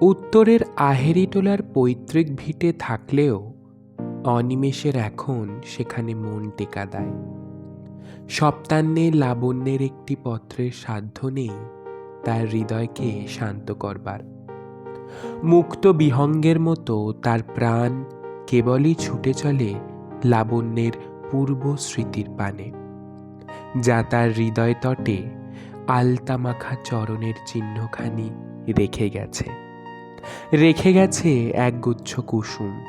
উত্তরের আহেরিটোলার পৈতৃক ভিটে থাকলেও অনিমেষের এখন সেখানে মন টেকা দেয়। সপ্তান্নে লাবণ্যের একটি পত্রের সাধ্য নেই তার হৃদয়কে শান্ত করবার। মুক্ত বিহঙ্গের মতো তার প্রাণ কেবলই ছুটে চলে লাবণ্যের পূর্ব স্মৃতির পানে। যা তার হৃদয় তটে আলতামাখা চরণের চিহ্নখানি রেখে গেছে। রেখে গেছে একগুচ্ছ কুসুম,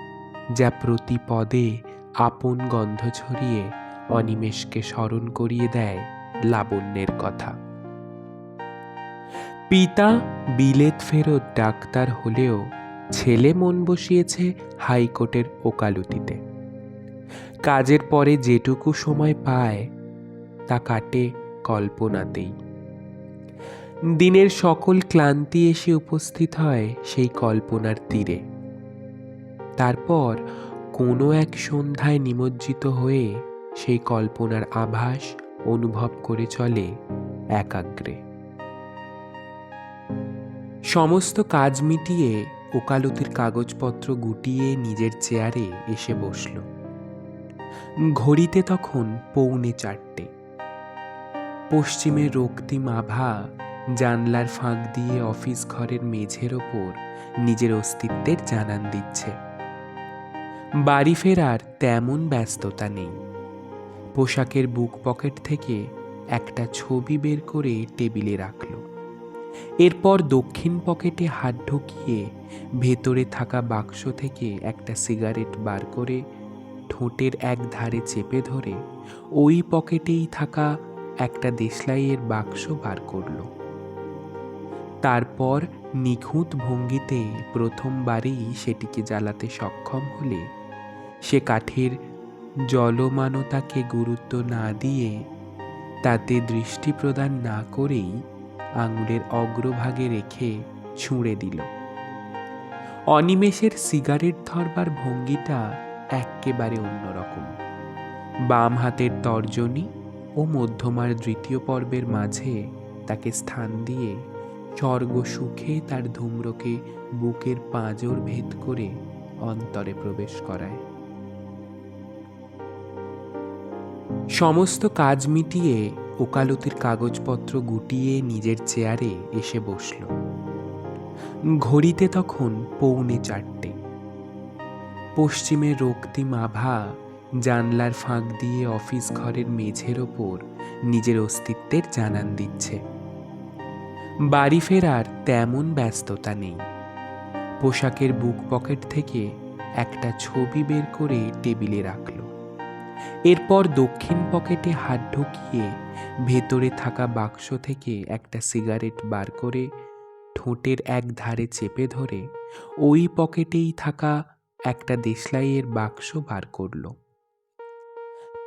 যা প্রতি পদে আপন গন্ধ ছড়িয়ে অনিমেষকে স্মরণ করিয়ে দেয় লাবণ্যের কথা। পিতা বিলেত ফেরত ডাক্তার হলেও ছেলে মন বসিয়েছে হাইকোর্টের ওকালতিতে। কাজের পরে যেটুকু সময় পায়, তা কাটে কল্পনাতেই। দিনের সকল ক্লান্তি এসে উপস্থিত হয় সেই কল্পনার তীরে। তারপর কোনো এক সন্ধ্যায় নিমজ্জিত হয়ে সেই কল্পনার আভাস অনুভব করে চলে একাগ্রে। সমস্ত কাজ মিটিয়ে ওকালতির কাগজপত্র গুটিয়ে নিজের চেয়ারে এসে বসল। ঘড়িতে তখন পৌনে চারটে। পশ্চিমের রক্তিম আভা জানলার ফাঁক দিয়ে অফিস ঘরের মেঝের ওপর নিজের অস্তিত্বের জানান দিচ্ছে। বাড়ি ফেরার তেমন ব্যস্ততা নেই। পোশাকের বুক পকেট থেকে একটা ছবি বের করে টেবিলে রাখল। এরপর দক্ষিণ পকেটে হাত ঢুকিয়ে ভেতরে থাকা বাক্স থেকে একটা সিগারেট বার করে ঠোঁটের এক ধারে চেপে ধরে ওই পকেটেই থাকা একটা দেশলাইয়ের বাক্স বার করল। তারপর নিখুঁত ভঙ্গিতে প্রথমবারেই সেটিকে জ্বালাতে সক্ষম হলে, সে কাঠের জলমানতাকে গুরুত্ব না দিয়ে তাতে দৃষ্টি প্রদান না করেই আঙুলের অগ্রভাগে রেখে ছুঁড়ে দিল। অনিমেষের সিগারেট ধরবার ভঙ্গিটা এক্কেবারে অন্যরকম। বাম হাতের তর্জনী ও মধ্যমার দ্বিতীয় পর্বের মাঝে তাকে স্থান দিয়ে স্বর্গ সুখে তার ধূম্রকে বুকের পাঁজর ভেদ করে অন্তরে প্রবেশ করায়। সমস্ত কাজ মিটিয়ে ওকালতির কাগজপত্র গুটিয়ে নিজের চেয়ারে এসে বসল। ঘড়িতে তখন পৌনে চারটে। পশ্চিমের রক্তিম আভা জানলার ফাঁক দিয়ে অফিস ঘরের মেঝের ওপর নিজের অস্তিত্বের জানান দিচ্ছে। বাড়ি ফেরার তেমন ব্যস্ততা নেই। পোশাকের বুক পকেট থেকে একটা ছবি বের করে টেবিলে রাখল। এরপর দক্ষিণ পকেটে হাত ঢুকিয়ে ভেতরে থাকা বাক্স থেকে একটা সিগারেট বার করে ঠোঁটের এক ধারে চেপে ধরে ওই পকেটেই থাকা একটা দেশলাইয়ের বাক্স বার করল।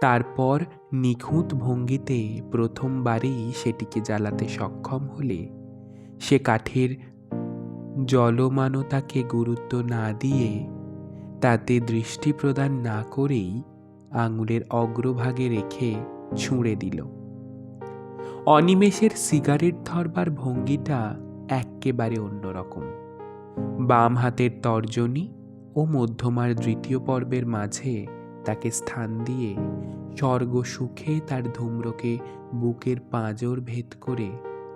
তারপর নিখুঁত ভঙ্গিতে প্রথমবারেই সেটিকে জ্বালাতে সক্ষম হলে সে কাঠের জলমানতাকে গুরুত্ব না দিয়ে তাতে দৃষ্টি প্রদান না করেই আঙুলের অগ্রভাগে রেখে ছুঁড়ে দিল। অনিমেষের সিগারেট ধরবার ভঙ্গিটা এক্কেবারে অন্যরকম। বাম হাতের তর্জনী ও মধ্যমার দ্বিতীয় পর্বের মাঝে তাকে স্থান দিয়ে স্বর্গ সুখে তার ধূম্রকে বুকের পাঁজর ভেদ করে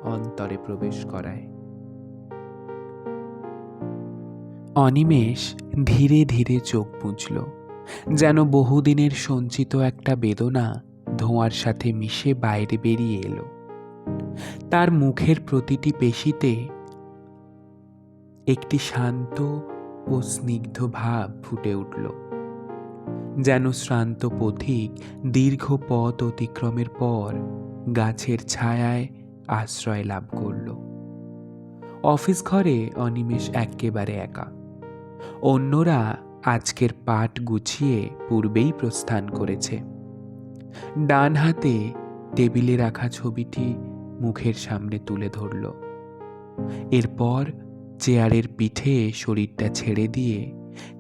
অন্তরে প্রবেশ করায়। অনিমেষ ধীরে ধীরে চোখ বুঝল যেন বহুদিনের সঞ্চিত একটা বেদনা ধোঁয়ার সাথে মিশে বাইরে বেরিয়ে এলো। তার মুখের প্রতিটি পেশিতে একটি শান্ত ও স্নিগ্ধ ভাব ফুটে উঠল, যেন শ্রান্ত পথিক দীর্ঘ পথ অতিক্রমের পর গাছের ছায়ায় আশ্রয় লাভ করল। অফিস ঘরে অনিমেষ একেবারে একা। অন্যরা আজকের পাট গুছিয়ে পূর্বেই প্রস্থান করেছে। ডান হাতে টেবিলে রাখা ছবিটি মুখের সামনে তুলে ধরল। এরপর চেয়ারের পিঠে শরীরটা ছেড়ে দিয়ে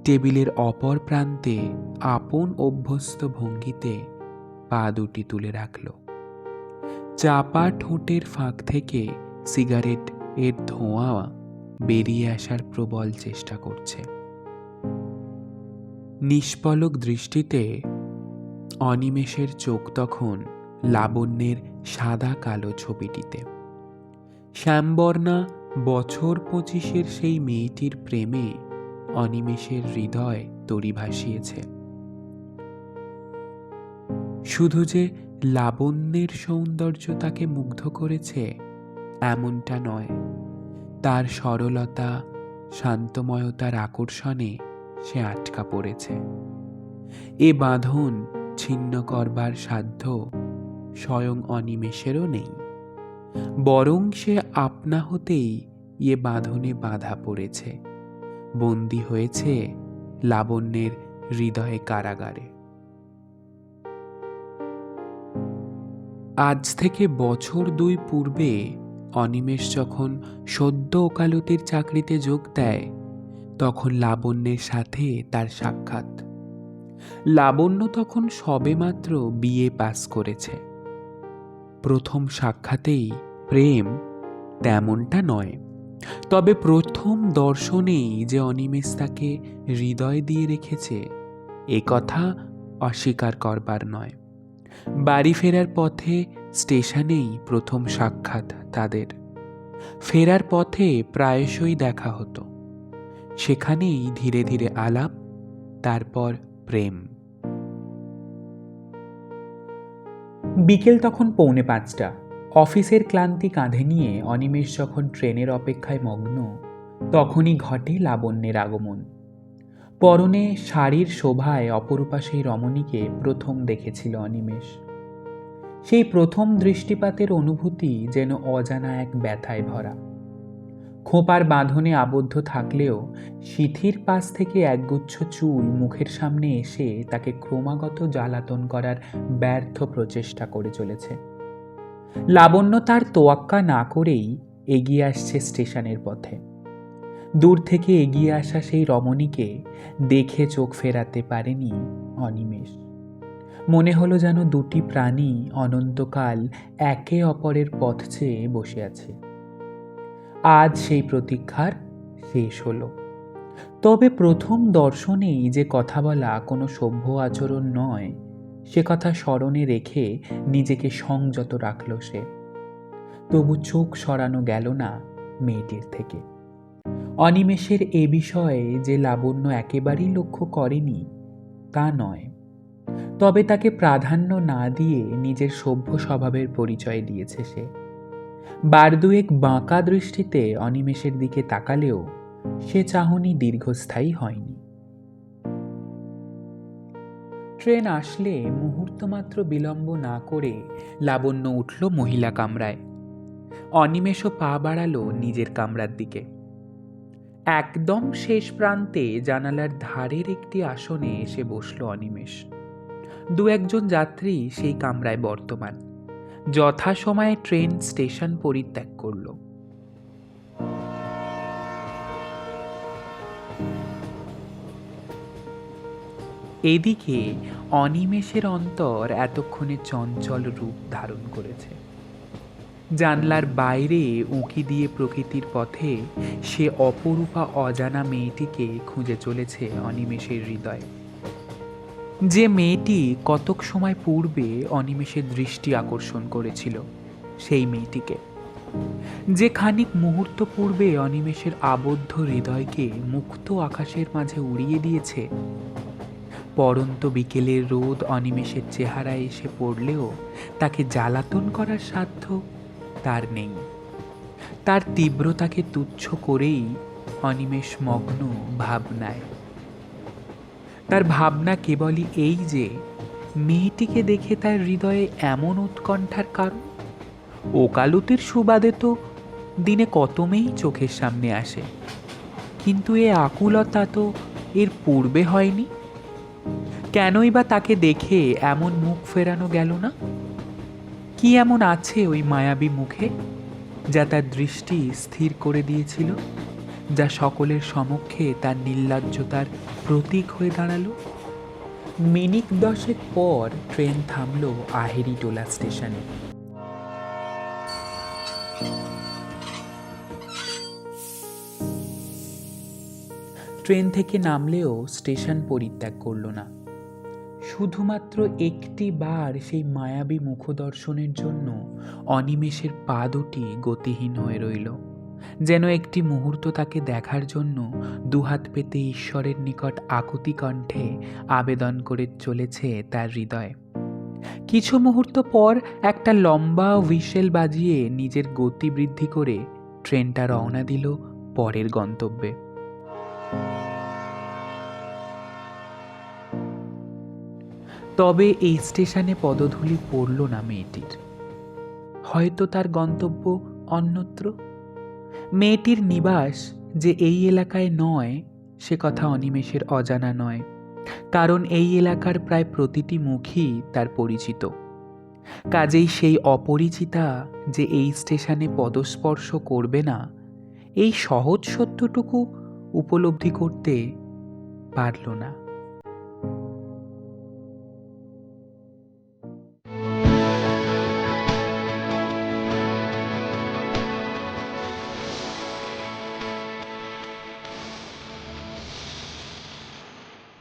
টেবিলের অপর প্রান্তে আপন অভ্যস্ত ভঙ্গিতে পা দুটি তুলে রাখল। চাপা ঠোঁটের ফাঁক থেকে সিগারেট এর ধোঁয়া বেরিয়ে আসার প্রবল চেষ্টা করছে। নিষ্পলক দৃষ্টিতে অনিমেষের চোখ তখন লাবণ্যের সাদা কালো ছবিটিতে। শ্যামবর্ণা বছর পঁচিশের সেই মেয়েটির প্রেমে অনিমেষের হৃদয় তরি ভাসিয়েছে। শুধু যে লাবণ্যের সৌন্দর্য তাকে মুগ্ধ করেছে, এমনটা নয়। তার সরলতা, শান্তময়তার আকর্ষণে সে আটকা পড়েছে। এ বাঁধন ছিন্ন করবার সাধ্য স্বয়ং অনিমেষেরও নেই। বরং সে আপনা হতেই এ বাঁধনে বাধা পড়েছে। বন্দী হয়েছে লাবণ্যের হৃদয়ে কারাগারে। আজ থেকে বছর দুই পূর্বে অনিমেষ যখন সদ্য ওকালতির চাকরিতে যোগ দেয়, তখন লাবণ্যের সাথে তার সাক্ষাৎ। লাবণ্য তখন সবেমাত্র বিয়ে পাস করেছে। প্রথম সাক্ষাতেই প্রেম তেমনটা নয়, তবে প্রথম দর্শনেই যে অনিমেষ তাকে হৃদয় দিয়ে রেখেছে, এ কথা অস্বীকার করবার নয়। বাড়ি ফেরার পথে স্টেশনেই প্রথম সাক্ষাৎ তাদের। ফেরার পথে প্রায়শই দেখা হতো। সেখানেই ধীরে ধীরে আলাপ, তারপর প্রেম। বিকেল তখন পৌনে পাঁচটা। অফিসের ক্লান্তি কাঁধে নিয়ে অনিমেষ যখন ট্রেনের অপেক্ষায় মগ্ন, তখনই ঘটে লাবণ্যের আগমন। পরনে শাড়ির শোভায় অপরূপা সেই রমণীকে প্রথম দেখেছিল অনিমেষ। সেই প্রথম দৃষ্টিপাতের অনুভূতি যেন অজানা এক ব্যথায় ভরা। খোপার বাঁধনে আবদ্ধ থাকলেও সিথির পাশ থেকে একগুচ্ছ চুল মুখের সামনে এসে তাকে ক্রমাগত জ্বালাতন করার ব্যর্থ প্রচেষ্টা করে চলেছে। লাবণ্য তার তোয়াক্কা না করেই এগিয়ে আসছে স্টেশনের পথে। দূর থেকে এগিয়ে আসা সেই রমণীকে দেখে চোখ ফেরাতে পারেনি অনিমেষ। মনে হলো যেন দুটি প্রাণী অনন্তকাল একে অপরের পথ চেয়ে বসে আছে। আজ সেই প্রতীক্ষার শেষ হলো। তবে প্রথম দর্শনেই যে কথা বলা কোনো সভ্য আচরণ নয়, সে কথা স্মরণে রেখে নিজেকে সংযত রাখল সে। তবু চোখ সরানো গেল না মেয়েটির থেকে। অনিমেষের এ বিষয়ে যে লাবণ্য একেবারেই লক্ষ্য করেনি, তা নয়। তবে তাকে প্রাধান্য না দিয়ে নিজের সভ্য স্বভাবের পরিচয় দিয়েছে সে। বার দুয়েক বাঁকা দৃষ্টিতে অনিমেষের দিকে তাকালেও সে চাহনি দীর্ঘস্থায়ী হয়নি। ট্রেন আসলে মুহূর্তমাত্র বিলম্ব না করে লাবণ্য উঠল মহিলা কামরায়। অনিমেষও পা বাড়ালো নিজের কামরার দিকে। একদম শেষ প্রান্তে জানালার ধারের একটি আসনে এসে বসল অনিমেষ। দু একজন যাত্রী সেই কামরায় বর্তমান। যথাসময়ে ট্রেন স্টেশন পরিত্যাগ করল। এদিকে অনিমেষের অন্তর এতক্ষণে চঞ্চল রূপ ধারণ করেছে। জানলার বাইরে উঁকি দিয়ে প্রকৃতির পথে সে অপরূপা অজানা মেয়েটিকে খুঁজে চলেছে অনিমেষের হৃদয়। যে মেয়েটি কতক সময় পূর্বে অনিমেষের দৃষ্টি আকর্ষণ করেছিল, সেই মেয়েটিকে। যে খানিক মুহূর্ত পূর্বে অনিমেষের আবদ্ধ হৃদয়কে মুক্ত আকাশের মাঝে উড়িয়ে দিয়েছে, পরন্ত বিকেলের রোদ অনিমেষের চেহারায় এসে পড়লেও তাকে জ্বালাতন করার সাধ্য তার নেই। তার তীব্রতাকে তুচ্ছ করেই অনিমেষ মগ্ন ভাবনায়। তার ভাবনা কেবলই এই যে, মেয়েটিকে দেখে তার হৃদয়ে এমন উৎকণ্ঠার কারণ? ওকালতির সুবাদে তো দিনে কত মেয়েই চোখের সামনে আসে। কিন্তু এ আকুলতা তো এর পূর্বে হয়নি? কেনই বা তাকে দেখে এমন মুখ ফেরানো গেল না? কি এমন আছে ওই মায়াবী মুখে যা তার দৃষ্টি স্থির করে দিয়েছিল, যা সকলের সমক্ষে তার নির্লজ্জতার প্রতীক হয়ে দাঁড়াল? মিনিট দশেক পর ট্রেন থামলো আহেরিটোলা স্টেশনে। ট্রেন থেকে নামলেও স্টেশন পরিত্যাগ করল না। শুধুমাত্র একটি বার সেই মায়াবী মুখদর্শনের জন্য অনিমেষের পা দুটি গতিহীন হয়ে রইল। যেন একটি মুহূর্ত তাকে দেখার জন্য দুহাত পেতে ঈশ্বরের নিকট আকুতি কণ্ঠে আবেদন করে চলেছে তার হৃদয়। কিছু মুহূর্ত পর একটা লম্বা হুইসেল বাজিয়ে নিজের গতি বৃদ্ধি করে ট্রেনটা রওনা দিল পরের গন্তব্যে। তবে এই স্টেশনে পদধূলি পড়ল না মেয়েটির। হয়তো তার গন্তব্য অন্যত্র? মেয়েটির নিবাস যে এই এলাকায় নয়, সে কথা অনিমেষের অজানা নয়। কারণ এই এলাকার প্রায় প্রতিটি মুখই তার পরিচিত। কাজেই সেই অপরিচিতা যে এই স্টেশনে পদস্পর্শ করবে না, এই সহজ সত্যটুকু উপলব্ধি করতে পারল না।